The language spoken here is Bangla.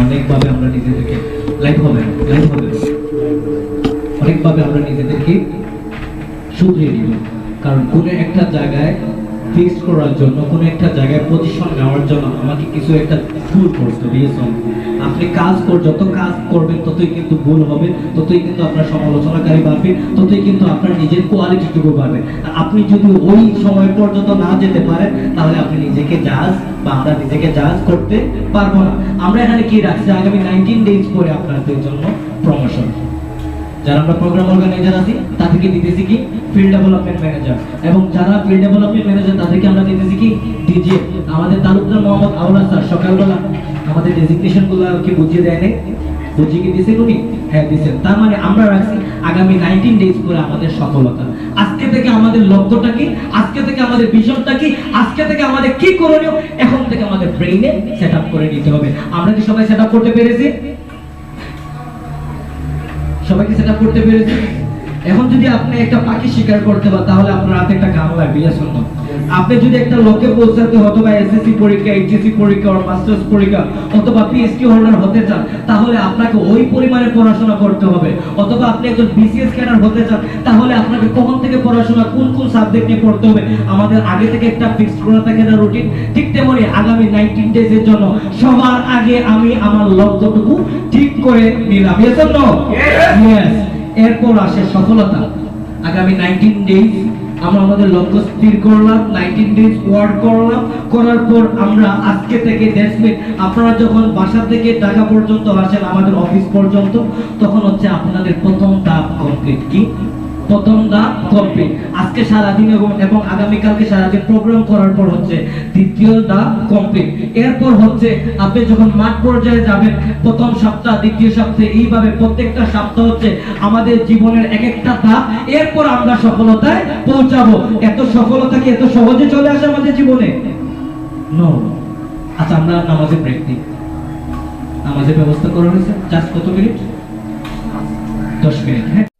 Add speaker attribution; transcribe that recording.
Speaker 1: অনেকভাবে আমরা নিজেদেরকে লাইফ হবে লাইফ হবে। অনেকভাবে আমরা নিজেদেরকে শুধরিয়ে নিব কারণ কোনো একটা জায়গায় ফিক্স করার জন্য, কোনো একটা জায়গায় পজিশন নেওয়ার জন্য আমাকে কিছু একটা ভুল করতে no? আপনি কাজ কর, যত কাজ করবেন, ততই কিন্তু ভুল হবে, ততই কিন্তু আপনার সমালোচনাকারী বাড়বে, ততই কিন্তু আপনার নিজের কোয়ালিটিটুকু বাড়বে। আপনি যদি ওই সময় পর্যন্ত না যেতে পারেন, তাহলে আপনি নিজেকে জাজ বা আমরা নিজেকে জাজ করতে পারব না। আমরা এখানে কি রাখছি? আগামী নাইনটিন ডেজ পরে আপনাদের জন্য প্রমোশন যারা আমরা প্রোগ্রাম অর্গানাইজার আছি, তাদেরকে দিতেছি কি ফিল্ড ডেভেলপমেন্ট ম্যানেজার এবং যারা ফিল্ড ডেভেলপমেন্ট ম্যানেজার তাদেরকে আমরা দিতেছি কি ডিজে আমাদের তালুকদার মোহাম্মদ আউলা স্যার, সকালবেলা আমাদের ডেজিগনেশনগুলো কি বুঝিয়ে দেয় নাই। বুঝিয়ে কি দিয়েছেন উনি? হ্যাঁ দিয়েছেন। তার মানে আমরা রাখছি আগামী নাইনটিন ডেজ পরে আমাদের সফলতা। আজকে থেকে আমাদের লক্ষ্যটা কি? আজকে থেকে আমাদের ভিশনটা কি? আজকে থেকে আমাদের কি করণীয়? এখন থেকে আমাদের ব্রেইনে সেট করে নিতে হবে। আমরা কি সবাই সেট করতে পেরেছি? সবাইকে সেটা করতে পেরেছি। এখন যদি আপনি একটা পাখি শিকার করতে পারেন তাহলে আপনার হাতে একটা গান লাগবে ইয়া শুনুন আপনি যদি একটা লক্ষ্যে পৌঁছাতে অথবা এসএসসি পরীক্ষা এইচএসসি পরীক্ষা আর মাস্টার্স পরীক্ষা অথবা পিএইচডি হোল্ডার হতে চান তাহলে আপনাকে ওই পরিমাণে পড়াশোনা করতে হবে। অথবা আপনি একজন বিসিএস ক্যাডার হতে চান তাহলে আপনাকে কখন থেকে পড়াশোনা কোন কোন সাবজেক্ট নিয়ে পড়তে হবে আমাদের আগে থেকে একটা ফিক্সড করা থাকে না রুটিন ঠিক তেমনি আগামী 19 ডেজ এর জন্য সবার আগে আমি আমার লক্ষ্যটুকু ঠিক করে নিলাম ইয়েস এরপর আসে সফলতা। আগামী 19 ডেজ আমরা আমাদের লক্ষ্য স্থির করলাম 19 ডেজ ওয়ার্ক করলাম। করার পর আমরা আজকে থেকে দেখবেন আপনারা যখন বাসা থেকে ঢাকা পর্যন্ত আসেন আমাদের অফিস পর্যন্ত, তখন হচ্ছে আপনাদের প্রথম ধাপ কমপ্লিট কি? আজকে সারাদিন এবং আগামীকালকে সারাদিন প্রোগ্রাম করার পর হচ্ছে দ্বিতীয় এরপর হচ্ছে আপনি যখন মাঠ পর্যায়ে যাবেন, প্রথম সপ্তাহ, দ্বিতীয় সপ্তাহে, এইভাবে প্রত্যেকটা সপ্তাহ হচ্ছে আমাদের জীবনের এক একটা ধাপ। এরপর আমরা সফলতায় পৌঁছাবো। এত সফলতা কি এত সহজে চলে আসে আমাদের জীবনে? আচ্ছা আমরা নামাজে ব্রেক দিই নামাজের ব্যবস্থা করা হয়েছে? জাস্ট কত মিনিট দশ মিনিট হ্যাঁ?